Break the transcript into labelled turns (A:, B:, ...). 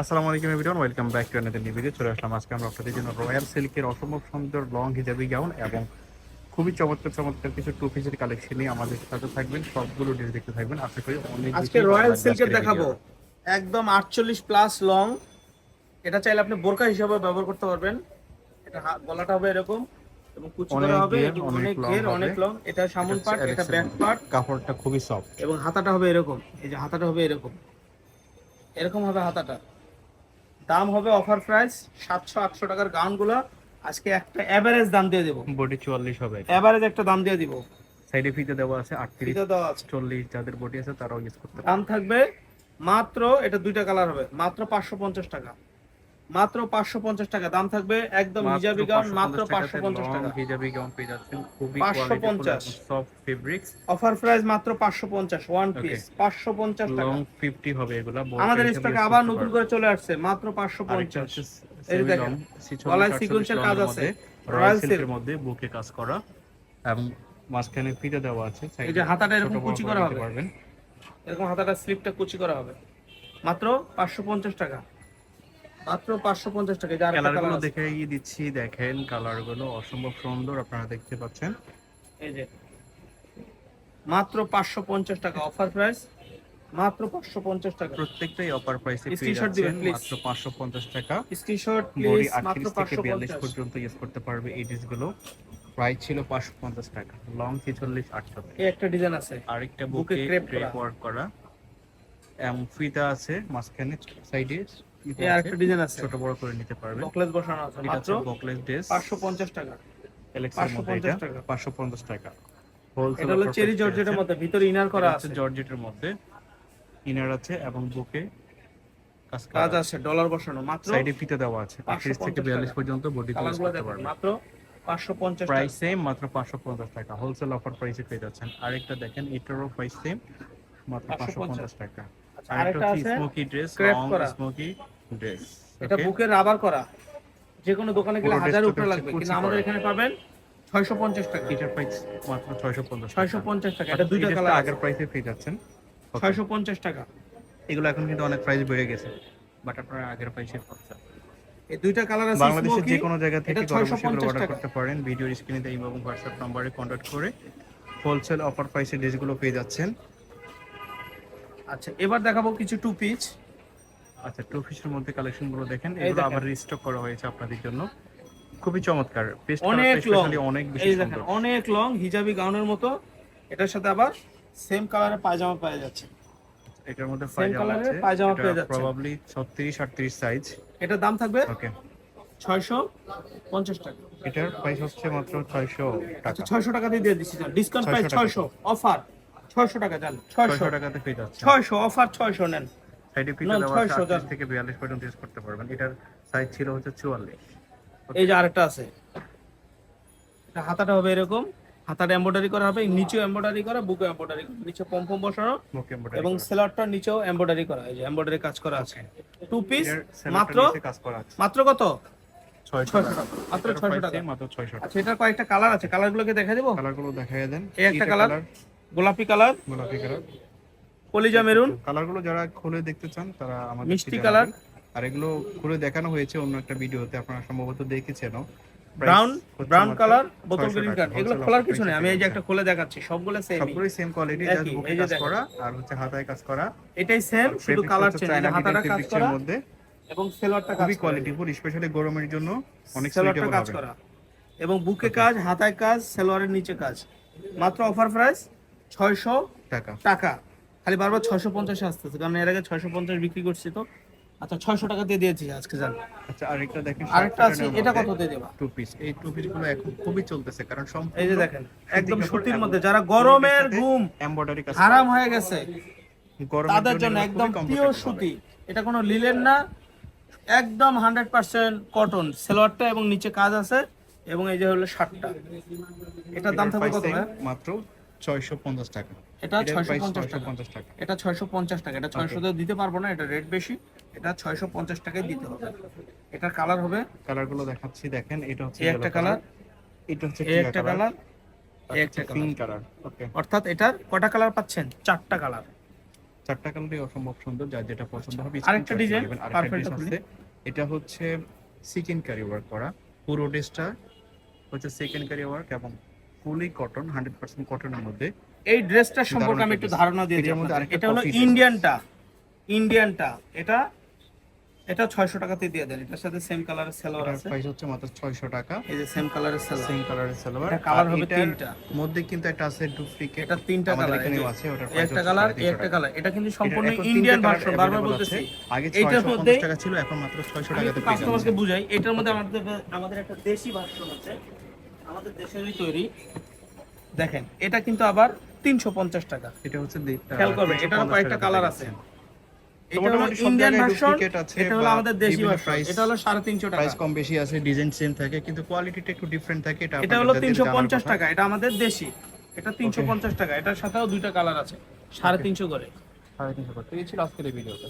A: আসসালামু আলাইকুম everyone welcome back to another new video চলে আসলাম আজকে আমরা আপনাদের জন্য রয়্যাল সিল্কের অসম্ভব সুন্দর লং হিজাবি গাউন এবং খুবই চমৎকার চমৎকার কিছু টু পিসের কালেকশন নিয়ে আমাদের সাথে থাকবেন। সবগুলো ডিস দেখতে থাকবেন। আশা করি অনেক
B: আজকে রয়্যাল সিল্কের দেখাবো। একদম আটচল্লিশ প্লাস লং এটা চাইলে আপনি বোরকা হিসাবে ব্যবহার করতে পারবেন। এটা গলাটা হবে এরকম এবং কুচি করা হবে।
A: অনেক
B: অনেক ঘের অনেক লং এটা সামন পার্ট এটা ব্যাক পার্ট
A: কাপড়টা খুবই সফট
B: এবং হাতাটা হবে এরকম। এই যে হাতাটা হবে এরকম। এরকম হবে হাতাটা। দাম হবে অফার প্রাইস সাতশো আটশো টাকার গাউনগুলো আজকে একটা এভারেজ দাম দিয়ে দেবো।
A: বডি চুয়াল্লিশ হবে।
B: এভারেজ একটা দাম দিয়ে দিবো।
A: সাইডে ফিতে দেওয়া আছে আটত্রিশ
B: দেওয়া আছে।
A: চল্লিশ যাদের বডি আছে তারাও ইউজ করতে
B: দাম থাকবে মাত্র এটা দুইটা কালার হবে মাত্র পাঁচশো পঞ্চাশ টাকা। মাত্র পাঁচশো পঞ্চাশ টাকা। দাম থাকবে একদম হিজাবি গাউন মাত্র পাঁচশো পঞ্চাশ টাকা।
A: হিজাবি গাউন পেয়ে যাচ্ছেন। খুবই
B: 550
A: সফট ফেব্রিক্স
B: অফার প্রাইস মাত্র পাঁচশো পঞ্চাশ ওয়ান. পিস পাঁচশো পঞ্চাশ টাকা।
A: লং ফিফটি হবে এগুলা
B: আমাদের স্টকে আবার নতুন করে চলে আসছে মাত্র পাঁচশো পঞ্চাশ। এই দেখেন, গলায়
A: 48
B: sequence-এর কাজ আছে।
A: silk। এর মধ্যে বুকে কাজ করা এবং মাঝখানে ফিতে দেওয়া আছে
B: এই যে হাতাটা এরকম কুচি
A: করা
B: হবে। এরকম হাতাটা স্লিপটা কুচি করা হবে। মাত্র পাঁচশো পঞ্চাশ টাকা। মাত্র পাঁচশো পঞ্চাশ টাকা। কালারগুলো
A: দেখে দিচ্ছি দেখেন কালারগুলো অসম্ভব সুন্দর আপনারা দেখতে পাচ্ছেন।
B: এই যে মাত্র পাঁচশো পঞ্চাশ টাকা অফার প্রাইস মাত্র পাঁচশো পঞ্চাশ টাকা।
A: প্রত্যেকটাই অফার প্রাইসে
B: দিবেন।
A: মাত্র 550 টাকা।
B: স্ক্রিনশট
A: বডি
B: প্লিজ মাত্র
A: 38 থেকে
B: পাঁচশো
A: 42
B: পঞ্চাশ
A: পর্যন্ত ইউজ করতে পারবে এই ডিসগুলো প্রাইস ছিল 550 টাকা। লং 46 800
B: এই একটা ডিজাইন আছে।
A: আরেকটা
B: বুকে
A: ক্রেপ
B: করা।
A: ওয়ার্ক করা। এবং ফিতা আছে মাঝখানে সাইডে
B: এই আরেকটা ডিজাইন আছে।
A: ছোট বড় করে নিতে পারবেন
B: বকলেস বসানো আছে। মাত্র
A: বকলেস ড্রেস
B: পাঁচশো পঞ্চাশ টাকা।
A: এলেক্সের মধ্যে এটা
B: 550 টাকা।
A: 550 টাকা।
B: এটা হলো চেরি জর্জেটের মধ্যে ভিতরে ইনার করা আছে।
A: জর্জেটের মধ্যে। ইনার আছে এবং বুকে কাজ
B: কাজ আছে ডলার বসানো। মাত্র
A: সাইডে ফিতে দেওয়া আছে। 38 থেকে
B: 550
A: 42 পর্যন্ত বডি
B: কালারগুলো
A: করতে পারবেন
B: মাত্র পাঁচশো পঞ্চাশ
A: প্রাইস সেম মাত্র 550 টাকা। হোলসেল অফার প্রাইসে পেয়ে যাচ্ছেন। আরেকটা দেখেন এটারও প্রাইস সেম মাত্র 550 টাকা। আরেকটা
B: আরেকটা আছে
A: স্মোকি ড্রেস
B: crepe করা।
A: স্মোকি ড্রেস
B: এটা বুকের রাবার করা। যে কোনো দোকানে গেলে হাজার উপরে লাগবে কিন্তু আমাদের এখানে পাবেন ছয়শো পঞ্চাশ টাকা।
A: এটার প্রাইস মাত্র 650
B: ছয়শো পঞ্চাশ টাকা এটা
A: এটা
B: দুইটা
A: দুইটা
B: কালার
A: আগের প্রাইসে পেয়ে যাচ্ছেন। Okay.
B: ছয়শো পঞ্চাশ টাকা।
A: এগুলো এখন কিন্তু অনেক প্রাইস বেড়ে গেছে বাট আপনারা আগের প্রাইসে পাচ্ছেন
B: এই দুইটা কালার আছে
A: বাংলাদেশের যে কোনো জায়গা থেকে
B: এটা
A: ঘরে বসে
B: 650
A: অর্ডার করতে পারেন। ভিডিও স্ক্রিনে এবং হোয়াটসঅ্যাপ নম্বরে কন্ট্যাক্ট করে হোলসেল অফার প্রাইসে ড্রেসগুলো পেয়ে যাচ্ছেন।
B: আচ্ছা এবার দেখাবো কিছু টু পিচ
A: আচ্ছা টু পিসের মধ্যে কালেকশনগুলো দেখেন। এগুলো আবার রিস্টক করা হয়েছে আপনাদের জন্য। খুবই চমৎকার। পেস্ট
B: অনেক লং
A: অনেক বেশি সুন্দর।
B: অনেক লং হিজাবি গাউনের মতো। এটার সাথে আবার সেম কালারের পায়জামা পাওয়া যাচ্ছে।
A: এটার মধ্যে পায়জামা আছে।
B: পায়জামা
A: এটা
B: পেয়ে যাচ্ছেন।
A: প্রবাবলি 36 38 সাইজ
B: এটার দাম থাকবে
A: ওকে।
B: ছয়শো পঞ্চাশ টাকা।
A: এটার প্রাইস হচ্ছে মাত্র 600 টাকা।
B: আচ্ছা ছয়শো টাকা দিয়ে দিয়ে দিচ্ছি ডিসকাউন্ট প্রাইস
A: টাকা।
B: ছয়শো। অফার ছয়শো টাকা যান ছয়শো।
A: টাকাতে পেয়ে যাচ্ছে
B: ছয়শো অফার ছয়শো নেন।
A: সাইডে ফিতে দেওয়া আছে
B: 600
A: 38 থেকে 42 পর্যন্ত ইউজ করতে পারবেন। এটার সাইজ ছিল হচ্ছে 44
B: এই যে আরেকটা আছে। এটা হাতাটা হবে এরকম। হাতাটা এমব্রয়ডারি করা হবে নিচেও এমব্রয়ডারি করা বুকে এমব্রয়ডারি করা। নিচে পম্পম বসানো এবং সেলারটার নিচেও এমব্রয়ডারি করা। এই যে এমব্রয়ডারি কাজ করা আছে। টু পিস মাত্র
A: মাত্র কাজ করা আছে।
B: মাত্র কত?
A: 600
B: ছয়শো
A: টাকা।
B: টাকা। মাত্র ছয়শো টাকা।
A: মাত্র 600 টাকা।
B: আচ্ছা এটার কয়েকটা কালার আছে। কালারগুলোকে দেখা দেবো?
A: কালারগুলো দেখায় দেন।
B: এই একটা কালার গোলাপি কালার?
A: গোলাপি কালার।
B: কলিজা মেরুন?
A: কালারগুলো যারা খুলে দেখতে চান তারা আমাদের
B: মিষ্টি কালার।
A: আর এগুলো খুলে দেখানো হয়েছে অন্য একটা ভিডিওতে আপনারা সম্ভবত দেখেছেন
B: ব্রাউন ব্রাউন কালার বোতল গ্রিন কালার এগুলো খোলার কিছু নেই আমি এই যে একটা খুলে দেখাচ্ছি সবগুলো সেম
A: সবগুলোই সেম কোয়ালিটি জাস্ট বুকে কাজ করা আর হচ্ছে হাতায় কাজ করা।
B: এটাই সেম শুধু কালার চেঞ্জ হাতাটা কাজ করা
A: মধ্যে।
B: এবং সেলোয়ারটা কাজ
A: কোয়ালিটি ফুল স্পেশালি গরমের জন্য অনেক সুইটেবল
B: কাজ করা। এবং বুকে কাজ হাতায় কাজ সেলোয়ারের নিচে কাজ। মাত্র অফার প্রাইস ছয়শো
A: টাকা।
B: টাকা। খালি বারবার ছয়শো পঞ্চাশে আসতেছে কারণ এর আগে ছয়শো পঞ্চাশ বিক্রি করছি তো। আচ্ছা ছয়শো টাকা দিয়ে দিয়েছি আজকে জান।
A: আচ্ছা আরেকটা দেখেন
B: আরেকটা আছে এটা কত দিয়ে দেবা?
A: টু পিস এই টু পিসগুলো এখন খুবই চলতেছে কারণ
B: এই যে দেখেন একদম সুতির
A: এবং
B: মধ্যে যারা গরমের ঘুম
A: এমব্রয়ডারি কাজ
B: হারাম হয়ে গেছে তাদের জন্য একদম পিওর সুতি। এটা কোনো লিলেন না একদম হান্ড্রেড পার্সেন্ট কটন সেলোয়ারটা এবং নিচে কাজ আছে এবং এই যে হলো শার্টটা। এটার দাম থাকবে কত
A: same, মাত্র 650 টাকা।
B: এটা ছয়শো পঞ্চাশ টাকা।
A: 650 টাকা।
B: এটা ছয়শো পঞ্চাশ টাকা। এটা ছয়শো দিতে পারব না এটা রেট বেশি। এটা ছয়শো পঞ্চাশ টাকায় দিতে হবে। এটার কালার হবে?
A: কালারগুলো দেখাচ্ছি দেখেন এটা হচ্ছে
B: একটা কালার
A: এটা হচ্ছে
B: একটা কালার একটা
A: পিঙ্ক কালার ওকে
B: অর্থাৎ এটার কটা কালার পাচ্ছেন? চারটা কালার
A: চারটা কালারই অসম্ভব সুন্দর যার যেটা পছন্দ হবে
B: আরেকটা
A: ডিজাইন
B: আপনি।
A: আছে। এটা হচ্ছে সিকেন কারি ওয়ার্ক করা। পুরো ড্রেসটা হচ্ছে সেকেন্ড কারি ওয়ার্ক এবং ফুলি কটন হান্ড্রেড পার্সেন্ট কটনের মধ্যে।
B: এই ড্রেসটার সম্পর্কে আমি
A: একটু
B: ধারণা দিয়ে দিই এটা হলো ইন্ডিয়ানটা ইন্ডিয়ানটা এটা এটা ছয়শো টাকাতে দিয়ে দেন। এটার সাথে সেম কালারের সেলোয়ার আছে।
A: প্রাইস হচ্ছে মাত্র ছয়শো টাকা।
B: এই যে সেম কালারের সেলোয়ার।
A: সেম কালারের সালোয়ার।
B: এটা কালার হবে তিনটা।
A: মধ্যে কিন্তু একটা আছে ডুপ্লিকেট
B: এটা তিনটা কালার
A: এখানেও আছে ওটার
B: একটা কালার একটা কালার এটা কিন্তু সম্পূর্ণ ইন্ডিয়ান ভার্সন বারবার বলতেছি।
A: আগে
B: এইটার
A: 650
B: মধ্যে-
A: টাকা ছিল এখন মাত্র 600 টাকাতে পেয়ে
B: কাস্টমারকে বুঝাই এটার মধ্যে আমাদের আমাদের একটা দেশি ভার্সন আছে। আমাদের দেশেরই তৈরি। দেখেন এটা কিন্তু আবার তিনশো পঞ্চাশ টাকা।
A: এটা হচ্ছে
B: খেয়াল করবেন, এটারও কয়েকটা কালার আছে। এটা হলো ইন্ডিয়ান ভার্সন এটা হলো আমাদের দেশি ভার্সন এটা হলো সাড়ে তিনশো টাকা।
A: প্রাইস কম বেশি আছে ডিজাইন সেম থাকে কিন্তু কোয়ালিটিটা একটু ডিফারেন্ট থাকে এটা
B: এটা হলো
A: যাদের
B: তিনশো
A: জানার
B: পঞ্চাশ
A: কথা।
B: টাকা এটা আমাদের দেশি। এটা তিনশো পঞ্চাশ টাকা এটার সাথেও দুইটা কালার আছে সাড়ে তিনশো করে।
A: সাড়ে তিনশো এই ছিল আজকের ভিডিওটা।